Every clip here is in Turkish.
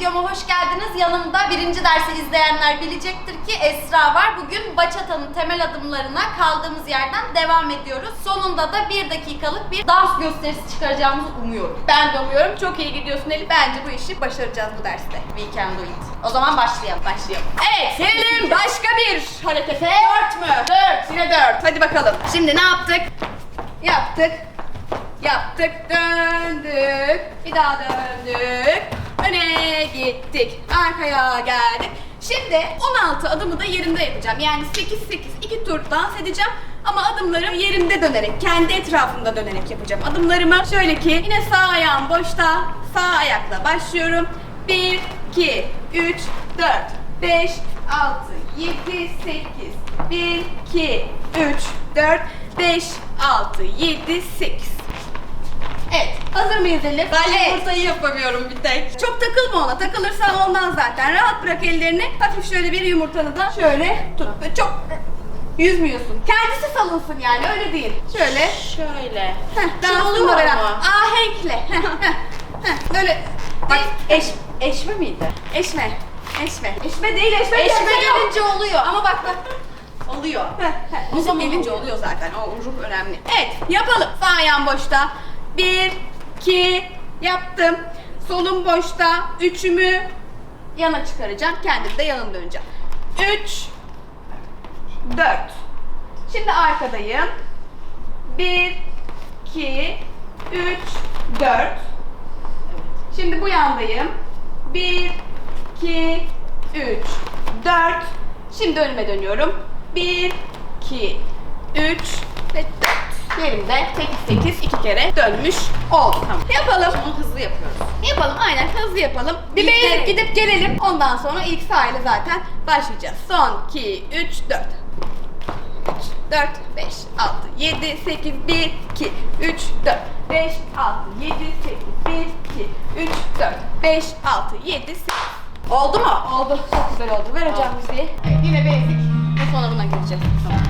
videoma hoş geldiniz. Yanımda birinci dersi izleyenler bilecektir ki Esra var. Bugün bachata'nın temel adımlarına kaldığımız yerden devam ediyoruz. Sonunda da bir dakikalık bir dans gösterisi çıkaracağımızı umuyorum. Ben de umuyorum. Çok iyi gidiyorsun Elif. Bence bu işi başaracağız bu derste. We can do it. O zaman başlayalım. Başlayalım. Evet, gelelim başka bir harekete. Dört mü? Dört. Yine dört. Hadi bakalım. Şimdi ne yaptık? Yaptık. Yaptık, döndük. Bir daha döndük. Öne gittik. Arkaya geldik. Şimdi 16 adımı da yerinde yapacağım. Yani 8-8 iki tur dans edeceğim. Ama adımlarım yerimde dönerek, kendi etrafımda dönerek yapacağım. Adımlarımı şöyle ki yine sağ ayağım boşta, sağ ayakla başlıyorum. 1, 2, 3, 4, 5, 6, 7, 8, 1, 2, 3, 4, 5, 6, 7, 8. Evet, hazır mıyız Elif? Ben Evet. yumurtayı yapamıyorum bir tek. Çok takılma ona. Takılırsan ondan zaten. Rahat bırak ellerini. Hafif şöyle bir yumurtanı da şöyle tut. Çok yüzmüyorsun. Kendisi salınsın yani öyle değil. Şöyle. Şöyle. Heh, dansınla oluyor beraber. Ahenkle. Heh, heh, heh. Böyle. Bak eş, eşme miydi? Eşme. Eşme. Eşme değil eşme. Eşme gelince oluyor. Ama bak bak. Oluyor. Heh, heh. O zaman gelince oluyor. zaten. O ruh önemli. Evet yapalım. Sağ boşta. Bir, iki, yaptım. Solum boşta. Üçümü yana çıkaracağım. Kendim de yanım döneceğim. Üç, dört. Şimdi arkadayım. Bir, iki, üç, dört. Şimdi bu yandayım. Bir, iki, üç, dört. Şimdi önüme dönüyorum. Bir, iki, üç ve dört. Yerimde 8 8 iki kere dönmüş oldum. Tamam. Yapalım. Bunu hızlı yapıyoruz. Yapalım aynen hızlı yapalım. Bir nereye? gidip gelelim. Ondan sonra ilk sahile zaten başlayacağız. Son 2, 3, 4. 3, 4, 5, 6, 7, 8, 1, 2, 3, 4, 5, 6, 7, 8, 1, 2, 3, 4, 5, 6, 7, 8. Oldu mu? Oldu. Çok güzel oldu. Ver hocam müziği. Evet yine basic. Ve sonra buna gireceğiz. Tamam. 3, 4, 5, 6, 7, 8, 1, 2, 3, 4, 5, 6, 7, 8, 1, 2, 3, 4, 5, 6, 7, 8, 1, 2, 3, 4, 5, 6, 7, 8, 1, 2, 3, 4.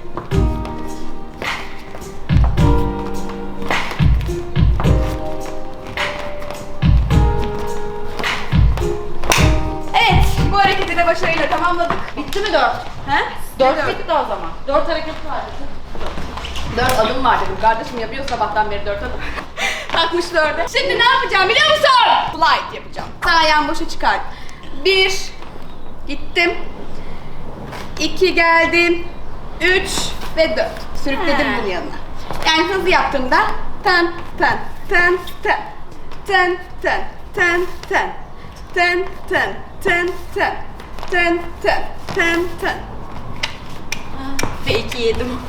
başarıyla tamamladık. Bitti mi dört? He? Dört Dört. bitti o zaman. Dört hareket vardı. Dört adım var dedim. Kardeşim yapıyor sabahtan beri dört adım. Takmış dörde. Şimdi ne yapacağım biliyor musun? Slide yapacağım. Sağ ayağım boşa çıkar. Bir. Gittim. İki geldim. Üç ve dört. Sürükledim He. bunun yanına. Yani hızlı yaptığımda ten ten ten ten ten ten ten ten ten ten ten ten ten ten ten ten Ve iki yedim.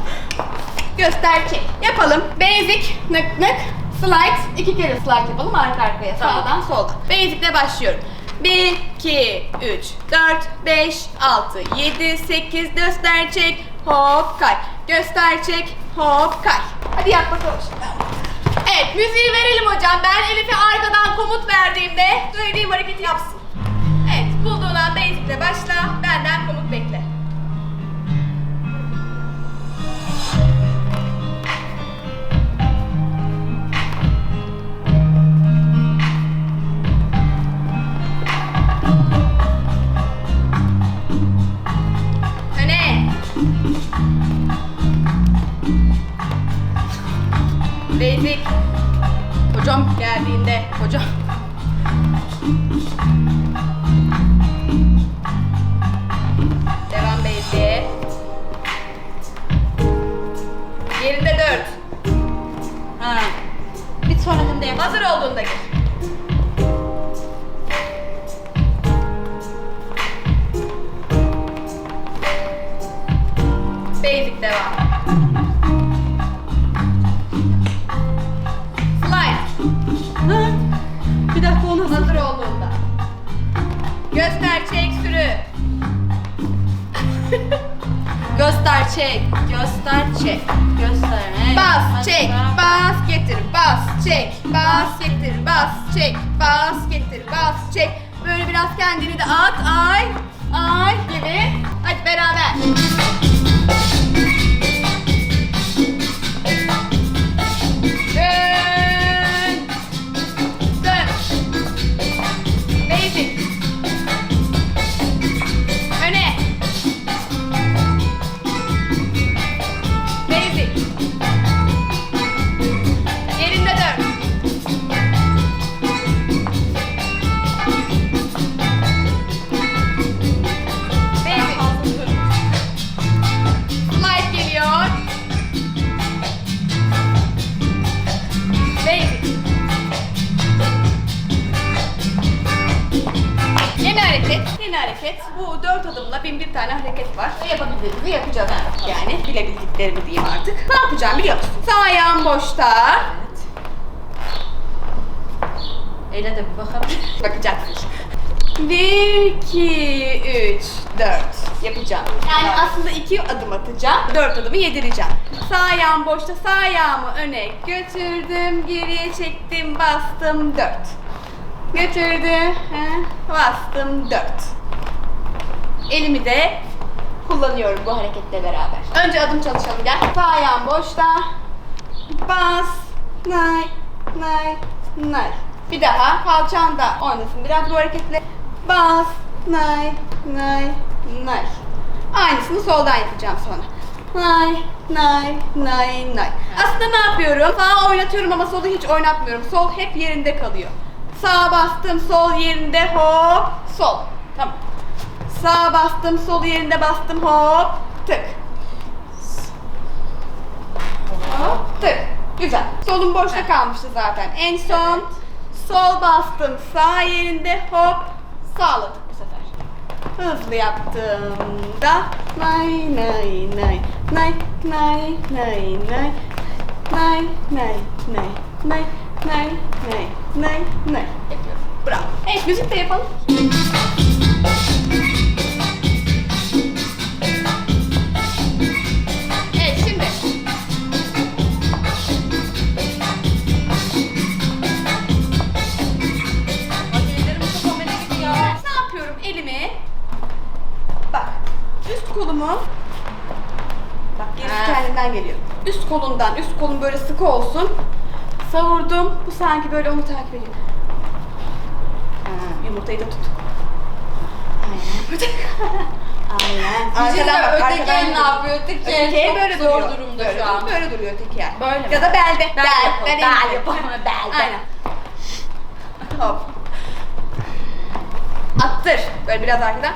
Göster çek. Yapalım. Basic, nık nık, slide. iki kere slide yapalım arka arkaya. Tamam. Sağdan soldan. Basic'le başlıyorum. 1, 2, 3, 4, 5, 6, 7, 8, göster çek, hop kay. Göster çek, hop kay. Hadi yap bakalım şimdi. Evet, müziği verelim hocam. Ben Elif'e arkadan komut verdiğimde söylediğim hareketi yapsın. Bir sonrakinde yap. Hazır olduğunda gir. Basic devam. Slide. Bir dakika onu Hazır olduğunda. Göster, çek, sürü. Göster, çek. Göster, çek. Göstermek. Bas, çek, bas, getir, bas, çek, bas, getir, bas, çek, bas, getir, bas, çek. Böyle biraz kendini de at, ay, ay gibi. Hadi beraber. Yeni hareket. Bu dört adımla bin bir tane hareket var. Yapabildiğimizi yapacağız yani. Bilebildiklerimi diyeyim artık. Ne yapacağım biliyor musun? Sağ ayağım boşta. Eyle de bir bakalım. Bakacaksın. Bir, iki, üç, dört yapacağım. Yani aslında iki adım atacağım, dört adımı yedireceğim. Sağ ayağım boşta, sağ ayağımı öne götürdüm, geriye çektim, bastım, dört. Götürdüm, he, bastım, dört. Elimi de kullanıyorum bu hareketle beraber. Önce adım çalışalım gel. Sağ ayağım boşta. Bas, nay, nay, nay. Bir daha kalçan da oynasın biraz bu hareketle. Bas, nay, nay, nay. Aynısını soldan yapacağım sonra. Nay, nay, nay, nay. Aslında ne yapıyorum? Sağ oynatıyorum ama solu hiç oynatmıyorum. Sol hep yerinde kalıyor. Sağ bastım, sol yerinde hop, sol. Tamam. Sağ bastım, sol yerinde bastım hop, tık. Hop, tık. Güzel. Solum boşta kalmıştı zaten. En son sol bastım, sağ yerinde hop, sağladık bu sefer. Hızlı yaptığımda nay nay nay nay nay nay nay nay nay nay nay nay nay nay nay yapıyorum. Bravo. Evet müzik de yapalım. Kolun böyle sıkı olsun. Savurdum. Bu sanki böyle onu takip ediyor. Ha, yumurtayı da tut. Aynen. Aynen. Arkadan bak, öteki arkadan el ne gidiyor. yapıyor? Öteki el Öteki el çok böyle zor duruyor. durumda böyle, şu an. Böyle duruyor öteki el. Böyle mi? Ya da belde. Bel. yapalım, bel yapalım, belde. Aynen. Hop. Attır. Böyle biraz arkadan.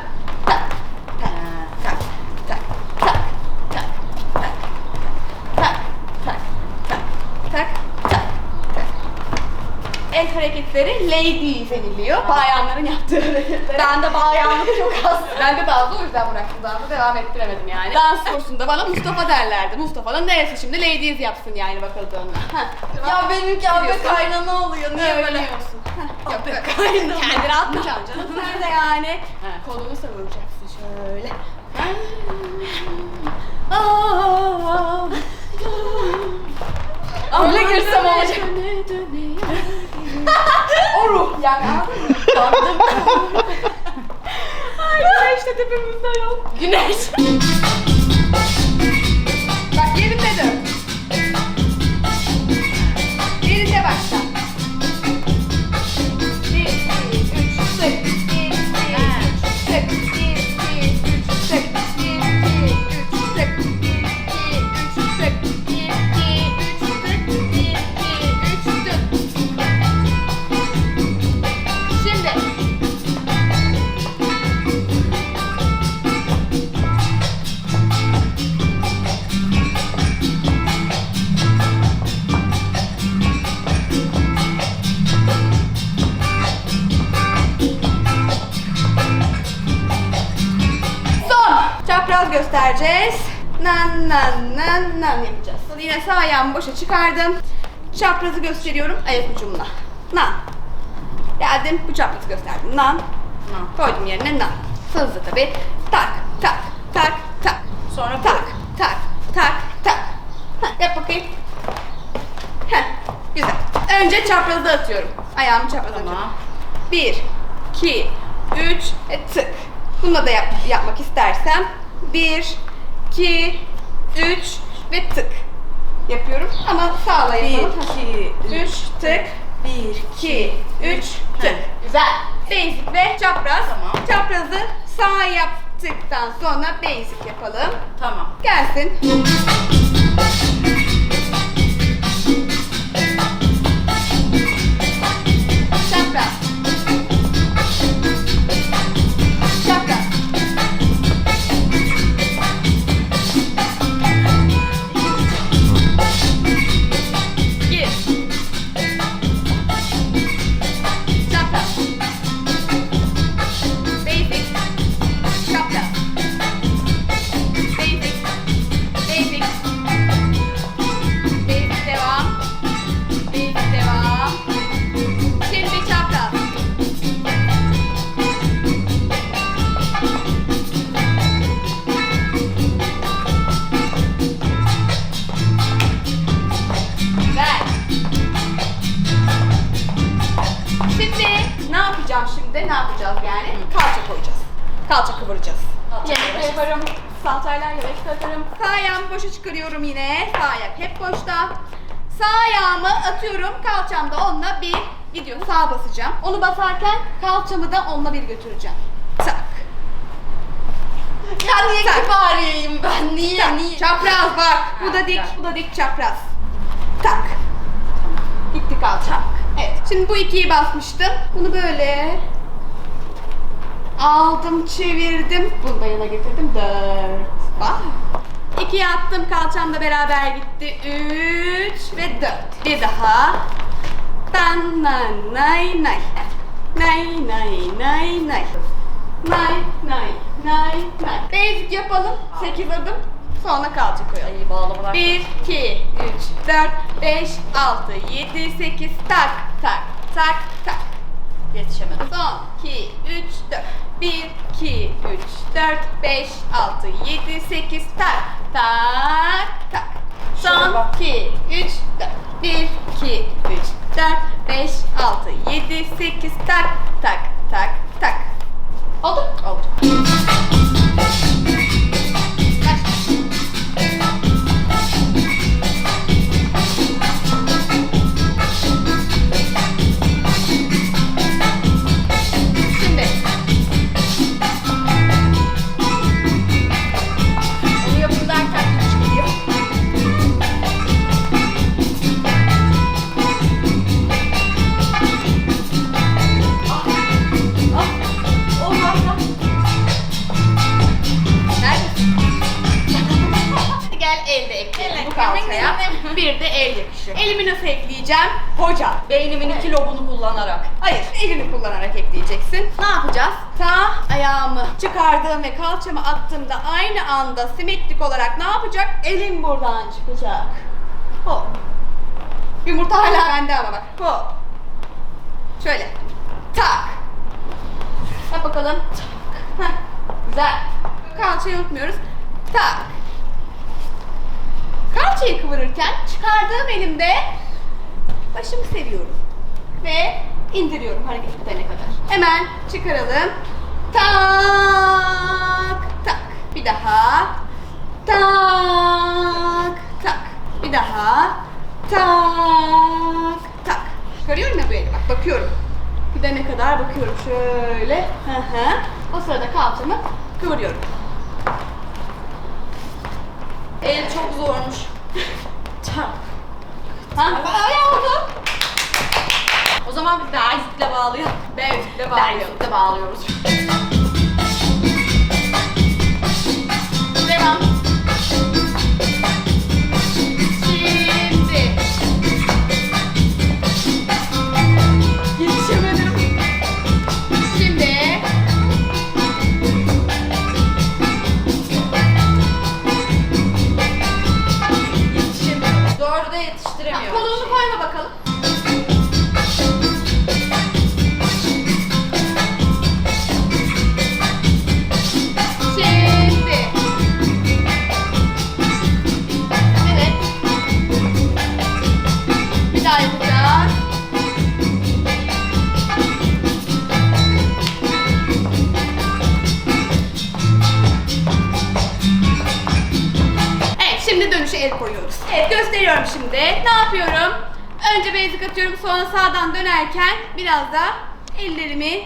El hareketleri ladies deniliyor. Bayanların yaptığı hareketler. Ben de bağyanlık çok az. Ben de daha o yüzden bıraktım. Daha da devam ettiremedim yani. Dans kursunda bana Mustafa derlerdi. Mustafa'nın neresi şimdi ladies yapsın yani bakıldığında. Heh. Ya benimki abi kaynana oluyor. Niye böyle? Yok, Abi yok. kaynana. Kendini atmayacaksın canım. Nerede yani? Kolunu savuracaksın şöyle. Öyle girsem olacak. O ruh yani anladın mı? Ay güneş de tepemizde yok. Güneş. Sağ boşa çıkardım. Çaprazı gösteriyorum ayak ucumla. Nan. Geldim bu çaprazı gösterdim. Nan. Koydum yerine nan. Hızlı tabi. Tak tak tak tak. Sonra tak tak, tak, tak. Heh, yap bakayım. Heh, güzel. Önce çaprazı atıyorum. Ayağımı çapraza Tamam. atıyorum. Bir, iki, üç, e, tık. Bununla da yap, yapmak istersem. Bir, iki, üç ve tık. Yapıyorum ama sağla yapalım. 2, Üç, tık. 1, 2, 3, tık. Güzel. Basic ve çapraz. Tamam. Çaprazı sağ yaptıktan sonra basic yapalım. Tamam. Gelsin. Sağ ayağımı boşa çıkarıyorum yine. Sağ ayak hep boşta. Sağ ayağımı atıyorum. Kalçam da onunla bir gidiyor. Sağa basacağım. Onu basarken kalçamı da onunla bir götüreceğim. Tak. Ya niye Tak. kibariyim ben? Niye? Tak. Niye? Çapraz bak. Bu da dik. Bu da dik çapraz. Tak. Gitti kalça. Evet. Şimdi bu ikiyi basmıştım. Bunu böyle aldım, çevirdim. Bunu da yana getirdim. Dört. Bak. İkiye attım. Kalçamla beraber gitti. Üç ve dört. Bir daha. Dan nan nay nay. Nay nay nay nay. Nay nay nay nay. Basic yapalım. Sekiz adım. Sonra kalça koyalım. Ay bağlamalar. 1, 2, 3, 4, 5, 6, 7, 8, tak, tak, tak, tak. Yetişemedim. Son 2, 3, 4. 1, 2, 3, 4, 5, 6, 7, 8, tak, tak, tak. Son bak. 2, 3, 4. 1, 2, 3, 4, 5, 6, 7, 8, tak, tak, tak, tak. Oldu? Oldu. El yakışıyor. Elimi nasıl ekleyeceğim? Hoca. Beynimin iki lobunu kullanarak. Hayır, elini kullanarak ekleyeceksin. Ne yapacağız? Sağ ayağımı çıkardığım ve kalçamı attığımda aynı anda simetrik olarak ne yapacak? Elim buradan çıkacak. Hop. Yumurta hala bende ama bak. Hop. Şöyle. Tak. Yap bakalım. Tak. Heh. Güzel. Kalçayı unutmuyoruz. Tak. Kalçayı kıvırırken çıkardığım elimde başımı seviyorum. Ve indiriyorum hareket bitene kadar. Hemen çıkaralım. Tak tak. Bir daha. Tak tak. Bir daha. Tak tak. Çıkarıyorum ya bu eli bak bakıyorum. Gidene kadar bakıyorum şöyle. Hı hı. O sırada kalçamı kıvırıyorum. El çok zormuş. Tak. Ha? Ay oldu. O zaman bir bezikle bağlayalım. Bezikle bağlıyorum. Bezikle bağlıyoruz. Evet gösteriyorum şimdi. Ne yapıyorum? Önce basic atıyorum sonra sağdan dönerken biraz da ellerimi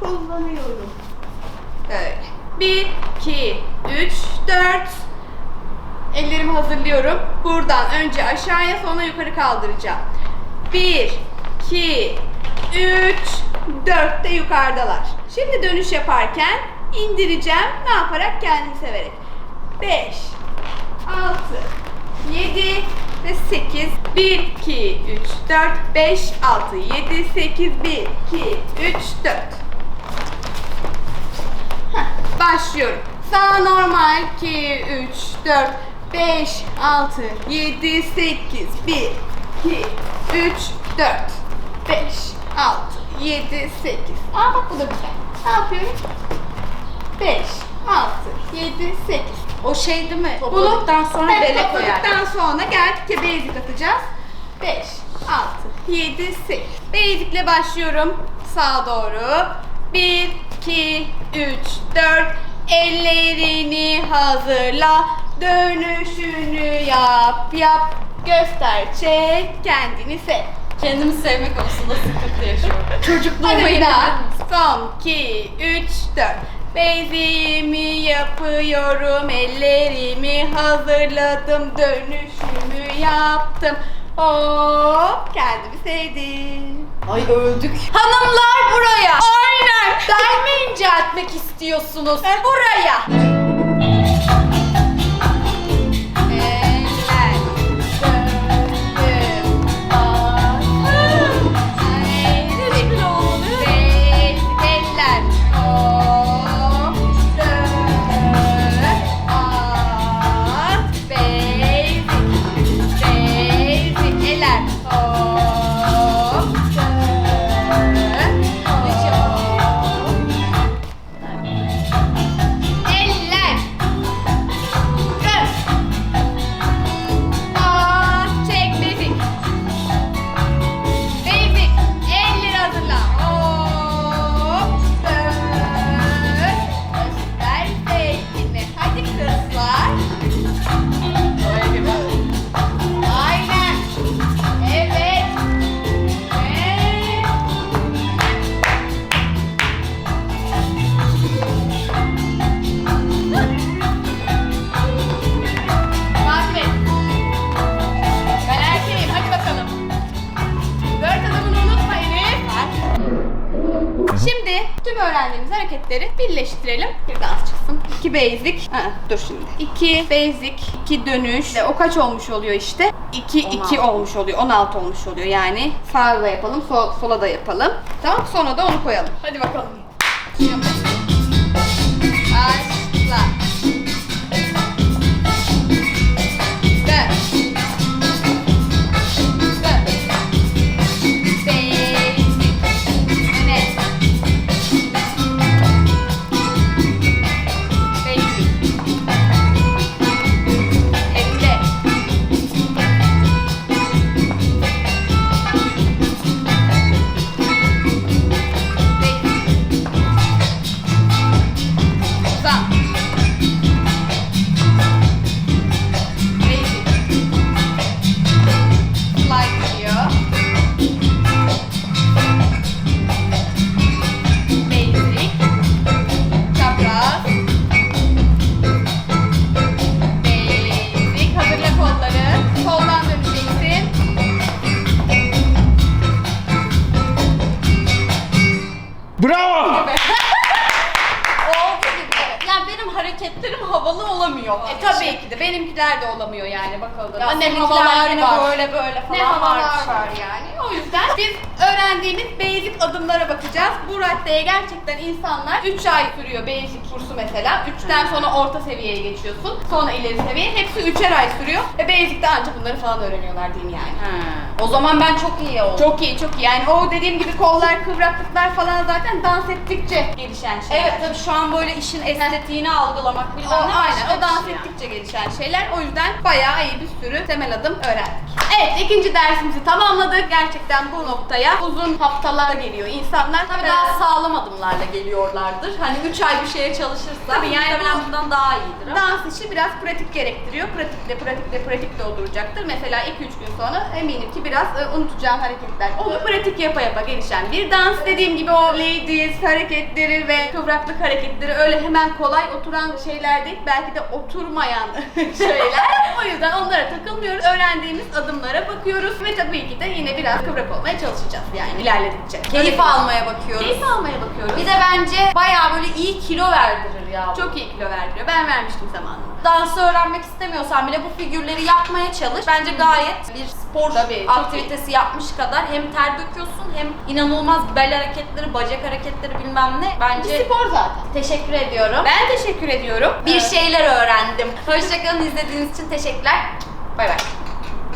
kullanıyorum. Böyle. 1, 2, 3, 4. Ellerimi hazırlıyorum. Buradan önce aşağıya sonra yukarı kaldıracağım. 1, 2, 3, 4 de yukarıdalar. Şimdi dönüş yaparken indireceğim. Ne yaparak kendimi severek. 5, 6, 7 ve 8. 1, 2, 3, 4, 5, 6, 7, 8, 1, 2, 3, 4. Heh, başlıyorum. Sağ normal 2, 3, 4, 5, 6, 7, 8, 1, 2, 3, 4, 5, 6, 7, 8. Aa bak bu da güzel. Ne yapıyorum? 5, 6, 7, 8. O şey değil mi? Topladıktan sonra Evet, bele koyar. topladıktan sonra geldik ki basic atacağız. 5, 6, 7, 8. Basic ile başlıyorum. Sağa doğru. 1, 2, 3, 4. Ellerini hazırla. Dönüşünü yap yap. Göster çek kendini sev. Kendimi sevme konusunda sıkıntı yaşıyorum. Çocukluğuma Hadi bir daha. Son 2, 3, 4. Bezimi yapıyorum, ellerimi hazırladım, dönüşümü yaptım. Hop, kendimi sevdim. Ay öldük. Hanımlar buraya. Aynen. Bel mi inceltmek istiyorsunuz? buraya. 2 basic. Ha, dur şimdi. 2 basic, 2 dönüş. Ve o kaç olmuş oluyor işte? 2 2 olmuş oluyor. 16 olmuş oluyor. Yani sağa da yapalım, sol, sola da yapalım. Tamam? Sonra da onu koyalım. Hadi bakalım. Gerçekten insanlar 3 ay sürüyor kursu mesela. 3'ten sonra orta seviyeye geçiyorsun. Sonra ileri seviye. Hepsi 3'er ay sürüyor. Ve basic'te ancak bunları falan öğreniyorlar diyeyim yani. O zaman ben çok iyi oldum. Çok iyi çok iyi. Yani o dediğim gibi kollar, kıvraklıklar falan zaten dans ettikçe gelişen şeyler. Evet tabii şu an böyle işin estetiğini algılamak bilmem ne aynen o dans ettikçe gelişen şeyler. O yüzden bayağı iyi bir sürü temel adım öğrendik. Evet ikinci dersimizi tamamladık. Gerçekten bu noktaya uzun haftalar geliyor insanlar. Tabii daha sağlam adımlarla geliyorlardır. Hani 3 ay bir şeye çalışırsa Tabii yani muhtemelen bu- bundan daha iyidir ama. Dans işi biraz pratik gerektiriyor. Pratikle, pratikle, pratikle olduracaktır. Mesela 2-3 gün sonra eminim ki biraz e, unutacağın hareketler olur. Pratik yapa yapa gelişen bir dans. Dediğim gibi o ladies hareketleri ve kıvraklık hareketleri öyle hemen kolay oturan şeyler değil. Belki de oturmayan şeyler. O yüzden onlara takılmıyoruz. Öğrendiğimiz adımlara bakıyoruz ve tabii ki de yine biraz kıvrak olmaya çalışacağız yani ilerledikçe. Keyif almaya bakıyoruz. Keyif almaya bakıyoruz. Bir de bence bayağı böyle iyi kilo verdirir ya. bu. çok iyi kilo verdiriyor. Ben vermiştim zamanında. Dansı öğrenmek istemiyorsan bile bu figürleri yapmaya çalış. Bence gayet bir spor Tabii, çok aktivitesi yapmış kadar hem ter döküyorsun hem inanılmaz bel hareketleri, bacak hareketleri bilmem ne. Bence Bir spor zaten. teşekkür ediyorum. Ben teşekkür ediyorum. Bir şeyler öğrendim. Hoşçakalın izlediğiniz için teşekkürler. Bay bay.